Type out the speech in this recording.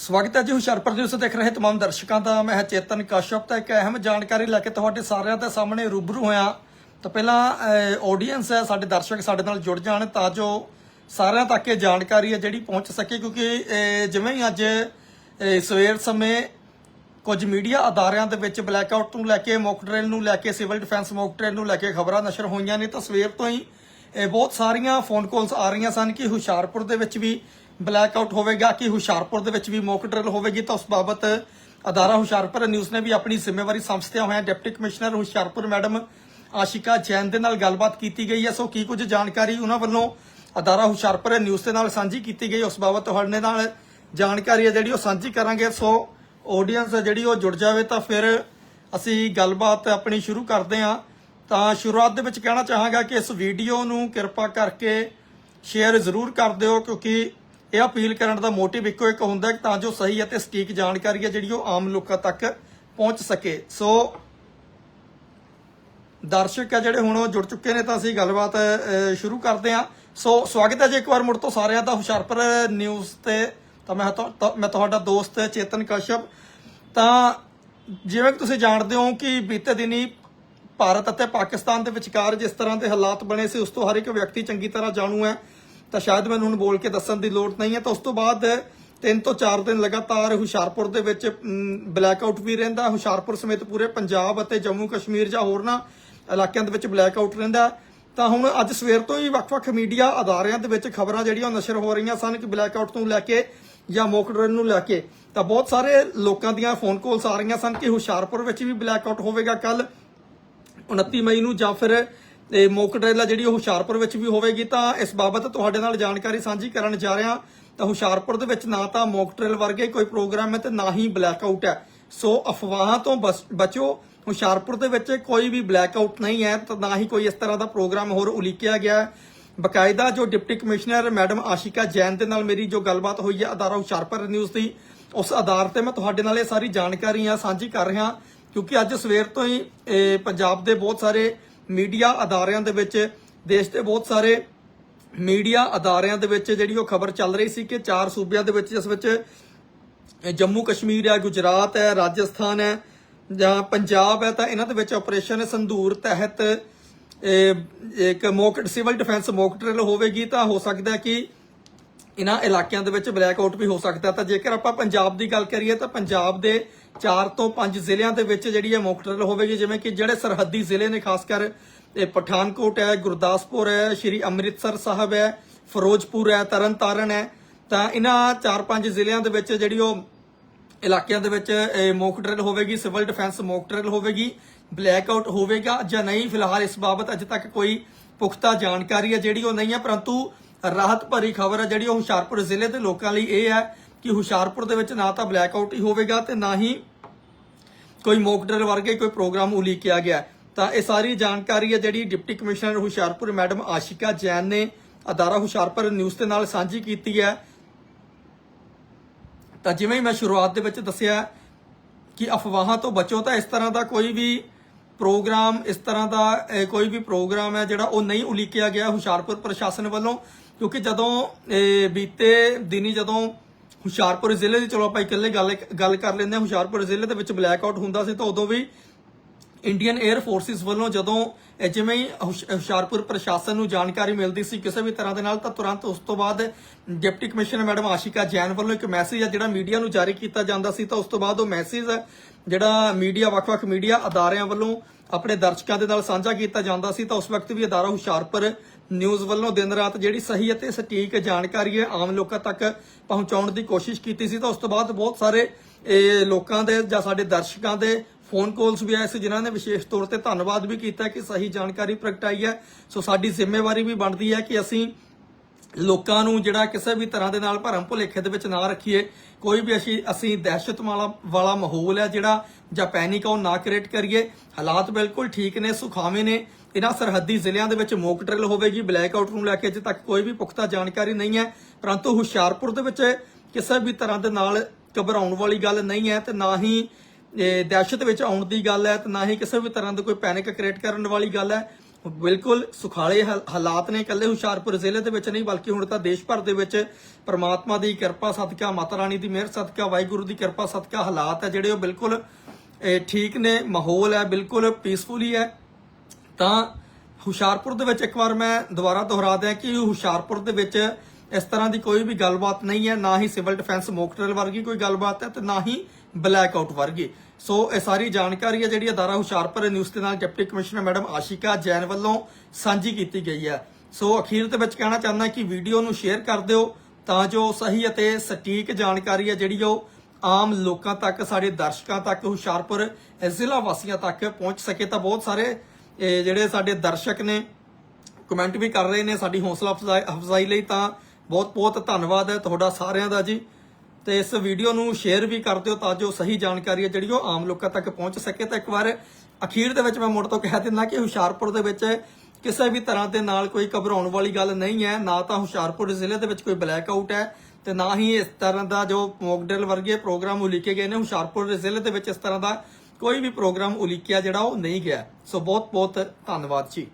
ਸਵਾਗਤ ਹੈ ਜੀ ਹੁਸ਼ਿਆਰਪੁਰ ਨਿਊਜ਼ ਦੇਖ ਰਹੇ तमाम ਦਰਸ਼ਕਾਂ ਦਾ। ਮੈਂ ਚੇਤਨ ਕਾਸ਼ਪ ਤਾਂ ਇੱਕ ਅਹਿਮ ਜਾਣਕਾਰੀ ਲੈ ਕੇ ਤੁਹਾਡੇ ਸਾਰਿਆਂ ਦੇ ਸਾਹਮਣੇ ਰੂਬਰੂ ਹੋਇਆ। ਤਾਂ ਪਹਿਲਾਂ ਆਡੀਅנס ਹੈ, ਸਾਡੇ ਦਰਸ਼ਕ ਸਾਡੇ ਨਾਲ ਜੁੜ ਜਾਣ ਤਾਂ ਜੋ ਸਾਰਿਆਂ ਤੱਕ ਇਹ ਜਾਣਕਾਰੀ ਹੈ ਜਿਹੜੀ ਪਹੁੰਚ ਸਕੇ। ਕਿਉਂਕਿ ਜਿਵੇਂ ਹੀ ਅੱਜ ਸਵੇਰ ਸਮੇਂ ਕੁਝ ਮੀਡੀਆ ਅਦਾਰਿਆਂ ਦੇ ਵਿੱਚ ਬਲੈਕਆਊਟ ਨੂੰ ਲੈ ਕੇ ਮੌਕ ਡਰਿਲ ਨੂੰ ਲੈ ਕੇ ਸਿਵਲ ਡਿਫੈਂਸ ਮੌਕ ਡਰਿਲ ਨੂੰ ਲੈ ਕੇ ਖਬਰਾਂ ਨਸ਼ਰ ਹੋਈਆਂ ਨੇ, ਤਾਂ ਸਵੇਰ ਤੋਂ ਹੀ ਇਹ ਬਹੁਤ ਸਾਰੀਆਂ ਫੋਨ ਕਾਲਸ ਆ ਰਹੀਆਂ ਸਨ ਕਿ ਹੁਸ਼ਿਆਰਪੁਰ ਦੇ ਵਿੱਚ ਵੀ ਬਲੈਕ ਆਊਟ ਹੋਵੇਗਾ, ਕਿ ਹੁਸ਼ਿਆਰਪੁਰ ਦੇ ਵਿੱਚ ਵੀ ਮੌਕ ਡਰਿਲ ਹੋਵੇਗੀ, ਤਾਂ ਉਸ ਬਾਬਤ ਅਦਾਰਾ ਹੁਸ਼ਿਆਰਪੁਰ ਨਿਊਜ਼ ਨੇ ਵੀ ਆਪਣੀ ਜ਼ਿੰਮੇਵਾਰੀ ਸਮਝਦਿਆਂ ਹੋਇਆਂ। Deputy commissioner Hoshiarpur madam Ashika Jain ਦੇ ਨਾਲ ਗੱਲਬਾਤ ਕੀਤੀ ਗਈ ਹੈ। ਸੋ ਕੀ ਕੁਝ ਜਾਣਕਾਰੀ ਉਹਨਾਂ ਵੱਲੋਂ ਅਦਾਰਾ ਹੁਸ਼ਿਆਰਪੁਰ ਨਿਊਜ਼ ਦੇ ਨਾਲ ਸਾਂਝੀ ਕੀਤੀ ਗਈ, ਉਸ ਬਾਬਤ ਤੁਹਾਡੇ ਨਾਲ ਜਾਣਕਾਰੀ ਹੈ ਜਿਹੜੀ ਉਹ ਸਾਂਝੀ ਕਰਾਂਗੇ। ਸੋ ਆਡੀਅנס ਜਿਹੜੀ ਉਹ ਜੁੜ ਜਾਵੇ ਤਾਂ ਫਿਰ ਅਸੀਂ ਗੱਲਬਾਤ ਆਪਣੀ ਸ਼ੁਰੂ ਕਰਦੇ ਹਾਂ। ਤਾਂ ਸ਼ੁਰੂਆਤ ਦੇ ਵਿੱਚ ਕਹਿਣਾ ਚਾਹਾਂਗਾ ਕਿ ਇਸ ਵੀਡੀਓ ਨੂੰ ਕਿਰਪਾ ਕਰਕੇ ਸ਼ੇਅਰ ਜ਼ਰੂਰ ਕਰ ਦਿਓ, ਕਿਉਂਕਿ ਇਹ ਅਪੀਲ ਕਰਨ ਦਾ ਮੋਟਿਵ ਇੱਕੋ ਇੱਕ ਹੁੰਦਾ ਤਾਂ ਜੋ ਸਹੀ ਅਤੇ ਸਟੀਕ ਜਾਣਕਾਰੀ ਹੈ ਜਿਹੜੀ ਉਹ ਆਮ ਲੋਕਾਂ ਤੱਕ ਪਹੁੰਚ ਸਕੇ। ਸੋ ਦਰਸ਼ਕ ਹੈ ਜਿਹੜੇ ਹੁਣ ਉਹ ਜੁੜ ਚੁੱਕੇ ਨੇ ਤਾਂ ਅਸੀਂ ਗੱਲਬਾਤ ਸ਼ੁਰੂ ਕਰਦੇ ਹਾਂ। ਸੋ ਸਵਾਗਤ ਹੈ ਜੀ ਇੱਕ ਵਾਰ ਮੁੜ ਤੋਂ ਸਾਰਿਆਂ ਦਾ ਹੁਸ਼ਿਆਰਪੁਰ ਨਿਊਜ਼ ਤੇ। ਤਾਂ ਮੈਂ ਮੈਂ ਤੁਹਾਡਾ ਦੋਸਤ ਚੇਤਨ ਕਸ਼ਪ ਤਾਂ ਜਿਵੇਂ ਕਿ ਤੁਸੀਂ ਜਾਣਦੇ ਹੋ ਕਿ ਬੀਤੇ ਦਿਨੀ ਭਾਰਤ ਅਤੇ ਪਾਕਿਸਤਾਨ ਦੇ ਵਿਚਕਾਰ ਜਿਸ ਤਰ੍ਹਾਂ ਦੇ ਹਾਲਾਤ ਬਣੇ ਸੀ, ਉਸ ਤੋਂ ਹਰ ਇੱਕ ਵਿਅਕਤੀ ਚੰਗੀ ਤਰ੍ਹਾਂ ਜਾਣੂ ਹੈ। ਤਾਂ ਸ਼ਾਇਦ ਮੈਨੂੰ ਹੁਣ ਬੋਲ ਕੇ ਦੱਸਣ ਦੀ ਲੋੜ ਨਹੀਂ ਹੈ। ਤਾਂ ਉਸ ਤੋਂ ਬਾਅਦ ਤਿੰਨ ਤੋਂ ਚਾਰ ਦਿਨ ਲਗਾਤਾਰ ਹੁਸ਼ਿਆਰਪੁਰ ਦੇ ਵਿੱਚ ਬਲੈਕ ਬਲੈਕਆਊਟ ਵੀ ਰਹਿੰਦਾ। ਹੁਸ਼ਿਆਰਪੁਰ ਸਮੇਤ ਪੂਰੇ ਪੰਜਾਬ ਅਤੇ ਜੰਮੂ ਕਸ਼ਮੀਰ ਜਾਂ ਹੋਰਨਾਂ ਇਲਾਕਿਆਂ ਦੇ ਵਿੱਚ ਬਲੈਕ ਆਊਟ ਰਹਿੰਦਾ। ਤਾਂ ਹੁਣ ਅੱਜ ਸਵੇਰ ਤੋਂ ਹੀ ਵੱਖ-ਵੱਖ ਮੀਡੀਆ ਅਦਾਰਿਆਂ ਦੇ ਵਿੱਚ ਖਬਰਾਂ ਜਿਹੜੀਆਂ ਉਹ ਨਸ਼ਰ ਹੋ ਰਹੀਆਂ ਸਨ ਕਿ ਬਲੈਕਆਊਟ ਨੂੰ ਲੈ ਕੇ ਜਾਂ ਮੌਕ ਡਰਿਲ ਨੂੰ ਲੈ ਕੇ। ਤਾਂ ਬਹੁਤ ਸਾਰੇ ਲੋਕਾਂ ਦੀਆਂ ਫੋਨ ਕਾਲਸ ਆ ਰਹੀਆਂ ਸਨ ਕਿ ਹੁਸ਼ਿਆਰਪੁਰ ਵਿੱਚ ਵੀ ਬਲੈਕ ਆਊਟ ਹੋਵੇਗਾ ਕੱਲ 29 ਮਈ ਨੂੰ ਜਾਂ ਫਿਰ, ਇਹ ਮੌਕ ਡਰਿਲ ਜਿਹੜੀ ਉਹ ਹੁਸ਼ਿਆਰਪੁਰ ਵਿੱਚ ਵੀ ਹੋਵੇਗੀ, ਤਾਂ ਇਸ ਬਾਬਤ ਤੁਹਾਡੇ ਨਾਲ ਜਾਣਕਾਰੀ ਸਾਂਝੀ ਕਰਨ ਜਾ ਰਿਹਾ। ਤਾਂ ਹੁਸ਼ਿਆਰਪੁਰ ਦੇ ਵਿੱਚ ਨਾ ਤਾਂ ਮੌਕ ਡਰਿਲ ਵਰਗੇ ਕੋਈ ਪ੍ਰੋਗਰਾਮ ਹੈ ਤੇ ਨਾ ਹੀ ਬਲੈਕਆਊਟ ਹੈ। ਸੋ ਅਫਵਾਹਾਂ ਤੋਂ ਬਚੋ। ਹੁਸ਼ਿਆਰਪੁਰ ਦੇ ਵਿੱਚ ਕੋਈ ਵੀ ਬਲੈਕ ਆਊਟ ਨਹੀਂ ਹੈ, ਤਾਂ ਨਾ ਹੀ ਕੋਈ ਇਸ ਤਰ੍ਹਾਂ ਦਾ ਪ੍ਰੋਗਰਾਮ ਹੋਰ ਉਲੀਕਿਆ ਗਿਆ ਹੈ। ਬਕਾਇਦਾ ਜੋ deputy commissioner madam Ashika Jain ਦੇ ਨਾਲ ਮੇਰੀ ਜੋ ਗੱਲਬਾਤ ਹੋਈ ਹੈ, ਅਦਾਰਾ ਹੁਸ਼ਿਆਰਪੁਰ ਨਿਊਜ਼ ਦੀ, ਉਸ ਆਧਾਰ ਤੇ ਮੈਂ ਤੁਹਾਡੇ ਨਾਲ ਇਹ ਸਾਰੀ ਜਾਣਕਾਰੀਆਂ ਸਾਂਝੀ ਕਰ ਰਿਹਾ। ਕਿਉਂਕਿ ਅੱਜ ਸਵੇਰ ਤੋਂ ਹੀ ਪੰਜਾਬ ਦੇ ਬਹੁਤ ਸਾਰੇ ਮੀਡੀਆ ਅਦਾਰਿਆਂ ਦੇ ਵਿੱਚ, ਦੇਸ਼ ਦੇ ਬਹੁਤ ਸਾਰੇ ਮੀਡੀਆ ਅਦਾਰਿਆਂ ਦੇ ਵਿੱਚ ਜਿਹੜੀ ਉਹ ਖਬਰ ਚੱਲ ਰਹੀ ਸੀ ਕਿ ਚਾਰ ਸੂਬਿਆਂ ਦੇ ਵਿੱਚ, ਜਿਸ ਵਿੱਚ ਜੰਮੂ ਕਸ਼ਮੀਰ ਹੈ, ਗੁਜਰਾਤ ਹੈ, ਰਾਜਸਥਾਨ ਹੈ, ਜਾਂ ਪੰਜਾਬ ਹੈ, ਤਾਂ ਇਹਨਾਂ ਦੇ ਵਿੱਚ ਆਪਰੇਸ਼ਨ ਸੰਧੂਰ ਤਹਿਤ ਇੱਕ mock civil defence mock drill ਹੋਵੇਗੀ, ਤਾਂ ਹੋ ਸਕਦਾ ਕਿ ਇਹਨਾਂ ਇਲਾਕਿਆਂ ਦੇ ਵਿੱਚ ਬਲੈਕ ਆਊਟ ਵੀ ਹੋ ਸਕਦਾ ਤਾਂ ਜੇਕਰ ਆਪਾਂ ਪੰਜਾਬ ਦੀ ਗੱਲ ਕਰੀਏ, ਤਾਂ ਪੰਜਾਬ ਦੇ 4 ਤੋਂ 5 ਜ਼ਿਲ੍ਹਿਆਂ ਦੇ ਵਿੱਚ ਜਿਹੜੀ ਹੈ ਮੌਕ ਡਰਿਲ ਹੋਵੇਗੀ, ਜਿਵੇਂ ਕਿ ਜਿਹੜੇ ਸਰਹੱਦੀ ਜ਼ਿਲ੍ਹੇ ਨੇ, ਖਾਸ ਕਰ ਇਹ ਪਠਾਨਕੋਟ ਹੈ, ਗੁਰਦਾਸਪੁਰ ਹੈ, ਸ਼੍ਰੀ ਅੰਮ੍ਰਿਤਸਰ ਸਾਹਿਬ ਹੈ, ਫਿਰੋਜ਼ਪੁਰ ਹੈ, ਤਰਨਤਾਰਨ ਹੈ, ਤਾਂ ਇਹਨਾਂ 4-5 ਜ਼ਿਲ੍ਹਿਆਂ ਦੇ ਵਿੱਚ ਜਿਹੜੀ ਉਹ ਇਲਾਕਿਆਂ ਦੇ ਵਿੱਚ ਇਹ ਮੌਕ ਡਰਿਲ ਹੋਵੇਗੀ ਸਿਵਲ ਡਿਫੈਂਸ ਮੌਕ ਡਰਿਲ ਹੋਵੇਗੀ ਬਲੈਕ ਆਊਟ ਹੋਵੇਗਾ ਜਾਂ ਨਹੀਂ, ਫਿਲਹਾਲ ਇਸ ਬਾਬਤ ਅਜੇ ਤੱਕ ਕੋਈ ਪੁਖਤਾ ਜਾਣਕਾਰੀ ਹੈ ਜਿਹੜੀ ਉਹ ਨਹੀਂ ਹੈ, ਪਰੰਤੂ ਰਾਹਤ ਭਰੀ ਖਬਰ ਹੈ ਜਿਹੜੀ ਉਹ ਹੁਸ਼ਿਆਰਪੁਰ ਜ਼ਿਲ੍ਹੇ ਦੇ ਲੋਕਾਂ ਲਈ ਇਹ ਹੈ ਕਿ ਹੁਸ਼ਿਆਰਪੁਰ ਦੇ ਵਿੱਚ ਨਾ ਤਾਂ ਬਲੈਕ ਆਊਟ ਹੀ ਹੋਵੇਗਾ ਤੇ ਨਾ ਹੀ ਕੋਈ ਮੌਕ ਡਰਿਲ ਵਰਗੇ ਕੋਈ ਪ੍ਰੋਗਰਾਮ ਉਲੀਕਿਆ ਗਿਆ ਤਾਂ ਇਹ ਸਾਰੀ ਜਾਣਕਾਰੀ ਹੈ ਜਿਹੜੀ deputy commissioner Hoshiarpur madam Ashika Jain ਨੇ ਅਦਾਰਾ ਹੁਸ਼ਿਆਰਪੁਰ ਨਿਊਜ਼ ਦੇ ਨਾਲ ਸਾਂਝੀ ਕੀਤੀ ਹੈ। ਤਾਂ ਜਿਵੇਂ ਹੀ ਮੈਂ ਸ਼ੁਰੂਆਤ ਦੇ ਵਿੱਚ ਦੱਸਿਆ ਕਿ ਅਫਵਾਹਾਂ ਤੋਂ ਬਚੋ ਤਾਂ ਇਸ ਤਰ੍ਹਾਂ ਦਾ ਕੋਈ ਵੀ ਪ੍ਰੋਗਰਾਮ ਇਸ ਤਰ੍ਹਾਂ ਦਾ ਕੋਈ ਵੀ ਪ੍ਰੋਗਰਾਮ ਹੈ ਜਿਹੜਾ ਉਹ ਨਹੀਂ ਉਲੀਕਿਆ ਗਿਆ ਹੁਸ਼ਿਆਰਪੁਰ ਪ੍ਰਸ਼ਾਸਨ ਵੱਲੋਂ, ਕਿਉਂਕਿ ਜਦੋਂ ਬੀਤੇ ਦਿਨੀ ਜਦੋਂ ਹੁਸ਼ਿਆਰਪੁਰ ਜ਼ਿਲ੍ਹੇ ਦੀ, ਚਲੋ ਆਪਾਂ ਇਕੱਲੇ ਗੱਲ ਗੱਲ ਕਰ ਲੈਂਦੇ ਹਾਂ। ਹੁਸ਼ਿਆਰਪੁਰ ਜ਼ਿਲ੍ਹੇ ਦੇ ਵਿੱਚ ਬਲੈਕ ਆਊਟ ਹੁੰਦਾ ਸੀ ਤਾਂ ਉਦੋਂ ਵੀ ਇੰਡੀਅਨ 에ਅਰ ਫੋਰਸਿਸ ਵੱਲੋਂ ਜਦੋਂ ਜਿਵੇਂ ਹੀ ਹੁਸ਼ਿਆਰਪੁਰ ਪ੍ਰਸ਼ਾਸਨ ਨੂੰ ਜਾਣਕਾਰੀ ਮਿਲਦੀ ਸੀ ਕਿਸੇ ਵੀ ਤਰ੍ਹਾਂ ਦੇ ਨਾਲ, ਤਾਂ ਤੁਰੰਤ ਉਸ ਤੋਂ ਬਾਅਦ deputy commissioner madam Ashika Jain ਵੱਲੋਂ ਇੱਕ ਮੈਸੇਜ ਹੈ ਜਿਹੜਾ ਮੀਡੀਆ ਨੂੰ ਜਾਰੀ ਕੀਤਾ ਜਾਂਦਾ ਸੀ। ਤਾਂ ਉਸ ਤੋਂ ਬਾਅਦ ਉਹ ਮੈਸੇਜ ਜਿਹੜਾ ਮੀਡੀਆ ਵੱਖ-ਵੱਖ ਮੀਡੀਆ ਅਦਾਰਿਆਂ ਵੱਲੋਂ ਆਪਣੇ ਦਰਸ਼ਕਾਂ ਦੇ ਨਾਲ ਸਾਂਝਾ ਕੀਤਾ ਜਾਂਦਾ ਸੀ। ਤਾਂ ਉਸ ਵਕਤ ਵੀ ਅਦਾਰਾ ਹੁਸ਼ਿਆਰਪੁਰ ਨਿਊਜ਼ ਵੱਲੋਂ ਦਿਨ ਰਾਤ ਜਿਹੜੀ ਸਹੀ ਅਤੇ ਸਟੀਕ ਜਾਣਕਾਰੀ ਹੈ ਆਮ ਲੋਕਾਂ ਤੱਕ ਪਹੁੰਚਾਉਣ ਦੀ ਕੋਸ਼ਿਸ਼ ਕੀਤੀ ਸੀ, ਤਾਂ ਉਸ ਤੋਂ ਬਾਅਦ ਬਹੁਤ ਸਾਰੇ, ਇਹ ਲੋਕਾਂ ਦੇ ਜਾਂ ਸਾਡੇ ਦਰਸ਼ਕਾਂ ਦੇ ਫੋਨ ਕਾਲਸ ਵੀ ਆਏ ਸੀ, ਜਿਨ੍ਹਾਂ ਨੇ ਵਿਸ਼ੇਸ਼ ਤੌਰ ਤੇ ਧੰਨਵਾਦ ਵੀ ਕੀਤਾ ਕਿ ਸਹੀ ਜਾਣਕਾਰੀ ਪ੍ਰਗਟਾਈ ਹੈ। ਸੋ ਸਾਡੀ ਜ਼ਿੰਮੇਵਾਰੀ ਵੀ ਬਣਦੀ ਹੈ ਕਿ ਅਸੀਂ ਲੋਕਾਂ ਨੂੰ ਜਿਹੜਾ ਕਿਸੇ ਵੀ ਤਰ੍ਹਾਂ ਦੇ ਨਾਲ ਭਰਮ ਭੁਲੇਖੇ ਦੇ ਵਿੱਚ ਨਾ ਰੱਖੀਏ। ਕੋਈ ਵੀ ਅਸੀਂ ਅਸੀਂ ਦਹਿਸ਼ਤ ਵਾਲਾ ਵਾਲਾ ਮਾਹੌਲ ਹੈ ਜਿਹੜਾ ਜਾਂ ਪੈਨਿਕ ਆ, ਉਹ ਨਾ ਕ੍ਰੀਏਟ ਕਰੀਏ। ਹਾਲਾਤ ਬਿਲਕੁਲ ਠੀਕ ਨੇ, ਸੁਖਾਵੇਂ ਨੇ। ਇਹਨਾਂ ਸਰਹੱਦੀ ਜ਼ਿਲ੍ਹਿਆਂ ਦੇ ਵਿੱਚ ਮੌਕ ਡਰਿਲ ਹੋਵੇਗੀ ਬਲੈਕ ਆਊਟ ਨੂੰ ਲੈ ਕੇ ਅਜੇ ਤੱਕ ਕੋਈ ਵੀ ਪੁਖਤਾ ਜਾਣਕਾਰੀ ਨਹੀਂ ਹੈ। ਪਰੰਤੂ ਹੁਸ਼ਿਆਰਪੁਰ ਦੇ ਵਿੱਚ ਕਿਸੇ ਵੀ ਤਰ੍ਹਾਂ ਦੇ ਨਾਲ ਘਬਰਾਉਣ ਵਾਲੀ ਗੱਲ ਨਹੀਂ ਹੈ ਤੇ ਨਾ ਹੀ ਦਹਿਸ਼ਤ ਵਿੱਚ ਆਉਣ ਦੀ ਗੱਲ ਹੈ ਤੇ ਨਾ ਹੀ ਕਿਸੇ ਵੀ ਤਰ੍ਹਾਂ ਦਾ ਕੋਈ ਪੈਨਿਕ ਕ੍ਰੀਏਟ ਕਰਨ ਵਾਲੀ ਗੱਲ ਹੈ। ਬਿਲਕੁਲ ਸੁਖਾਲੇ ਹਾਲਾਤ ਨੇ ਇਕੱਲੇ ਹੁਸ਼ਿਆਰਪੁਰ ਜ਼ਿਲ੍ਹੇ ਦੇ ਵਿੱਚ ਨਹੀਂ, ਬਲਕਿ ਹੁਣ ਤਾਂ ਦੇਸ਼ ਭਰ ਦੇ ਵਿੱਚ ਪ੍ਰਮਾਤਮਾ ਦੀ ਕਿਰਪਾ, ਸਦਕਾ ਮਾਤਾ ਰਾਣੀ ਦੀ ਮਿਹਰ, ਸਦਕਾ ਵਾਹਿਗੁਰੂ ਦੀ ਕਿਰਪਾ, ਸਦਕਾ ਹਾਲਾਤ ਹੈ ਜਿਹੜੇ ਉਹ ਬਿਲਕੁਲ ਠੀਕ ਨੇ, ਮਾਹੌਲ ਹੈ, ਬਿਲਕੁਲ ਪੀਸਫੁਲੀ ਹੈ। ਤਾਂ ਹੁਸ਼ਿਆਰਪੁਰ ਦੇ ਵਿੱਚ ਇੱਕ ਵਾਰ ਮੈਂ ਦੁਬਾਰਾ ਦੁਹਰਾ ਦਿਆਂ ਕਿ ਹੁਸ਼ਿਆਰਪੁਰ ਦੇ ਵਿੱਚ ਇਸ ਤਰ੍ਹਾਂ ਦੀ ਕੋਈ ਵੀ ਗੱਲਬਾਤ ਨਹੀਂ ਹੈ, ਨਾ ਹੀ ਸਿਵਲ ਡਿਫੈਂਸ ਮੌਕ ਵਰਗੀ ਕੋਈ ਗੱਲਬਾਤ ਹੈ ਤੇ ਨਾ ਹੀ ਬਲੈਕ ਆਊਟ ਵਰਗੀ। ਸੋ ਇਹ ਸਾਰੀ ਜਾਣਕਾਰੀ ਹੈ ਜਿਹੜੀ ਅਦਾਰਾ ਹੁਸ਼ਿਆਰਪੁਰ ਨਿਊਜ਼ ਦੇ ਨਾਲ deputy commissioner madam Ashika Jain ਵੱਲੋਂ ਸਾਂਝੀ ਕੀਤੀ ਗਈ ਹੈ। ਸੋ ਅਖੀਰ ਦੇ ਵਿੱਚ ਕਹਿਣਾ ਚਾਹੁੰਦਾ ਕਿ ਵੀਡੀਓ ਨੂੰ ਸ਼ੇਅਰ ਕਰ ਦਿਓ ਤਾਂ ਜੋ ਸਹੀ ਅਤੇ ਸਟੀਕ ਜਾਣਕਾਰੀ ਹੈ ਜਿਹੜੀ ਉਹ ਆਮ ਲੋਕਾਂ ਤੱਕ, ਸਾਡੇ ਦਰਸ਼ਕਾਂ ਤੱਕ, ਹੁਸ਼ਿਆਰਪੁਰ ਜ਼ਿਲ੍ਹਾ ਵਾਸੀਆਂ ਤੱਕ ਪਹੁੰਚ ਸਕੇ। ਤਾਂ ਬਹੁਤ ਸਾਰੇ ਜਿਹੜੇ ਸਾਡੇ ਦਰਸ਼ਕ ਨੇ ਕਮੈਂਟ ਵੀ ਕਰ ਰਹੇ ਨੇ ਸਾਡੀ ਹੌਸਲਾ ਅਫਜ਼ਾਈ ਅਫਜ਼ਾਈ ਲਈ ਤਾਂ ਬਹੁਤ ਬਹੁਤ ਧੰਨਵਾਦ ਹੈ ਤੁਹਾਡਾ ਸਾਰਿਆਂ ਦਾ ਜੀ। ਤੇ ਇਸ ਵੀਡੀਓ ਨੂੰ ਸ਼ੇਅਰ ਵੀ ਕਰ ਦਿਓ ਤਾਂ ਜੋ ਸਹੀ ਜਾਣਕਾਰੀ ਹੈ ਜਿਹੜੀ ਉਹ ਆਮ ਲੋਕਾਂ ਤੱਕ ਪਹੁੰਚ ਸਕੇ। ਤਾਂ ਇੱਕ ਵਾਰ ਅਖੀਰ ਦੇ ਵਿੱਚ ਮੈਂ ਮੁੜ ਤੋਂ ਕਹਿ ਦਿੰਦਾ ਕਿ ਹੁਸ਼ਿਆਰਪੁਰ ਦੇ ਵਿੱਚ ਕਿਸੇ ਵੀ ਤਰ੍ਹਾਂ ਦੇ ਨਾਲ ਕੋਈ ਘਬਰਾਉਣ ਵਾਲੀ ਗੱਲ ਨਹੀਂ ਹੈ। ਨਾ ਤਾਂ ਹੁਸ਼ਿਆਰਪੁਰ ਜ਼ਿਲ੍ਹੇ ਦੇ ਵਿੱਚ ਕੋਈ ਬਲੈਕ ਆਊਟ ਹੈ ਤੇ ਨਾ ਹੀ ਇਸ ਤਰ੍ਹਾਂ ਦਾ ਜੋ ਮੌਕ ਡਰਿਲ ਵਰਗੇ ਪ੍ਰੋਗਰਾਮ ਉਲੀਕੇ ਗਏ ਨੇ। ਹੁਸ਼ਿਆਰਪੁਰ ਜ਼ਿਲ੍ਹੇ ਦੇ ਵਿੱਚ ਇਸ ਤਰ੍ਹਾਂ ਦਾ ਕੋਈ ਵੀ ਪ੍ਰੋਗਰਾਮ ਉਲੀਕਿਆ ਜਿਹੜਾ ਉਹ ਨਹੀਂ ਗਿਆ। ਸੋ ਬਹੁਤ ਬਹੁਤ ਧੰਨਵਾਦ ਜੀ।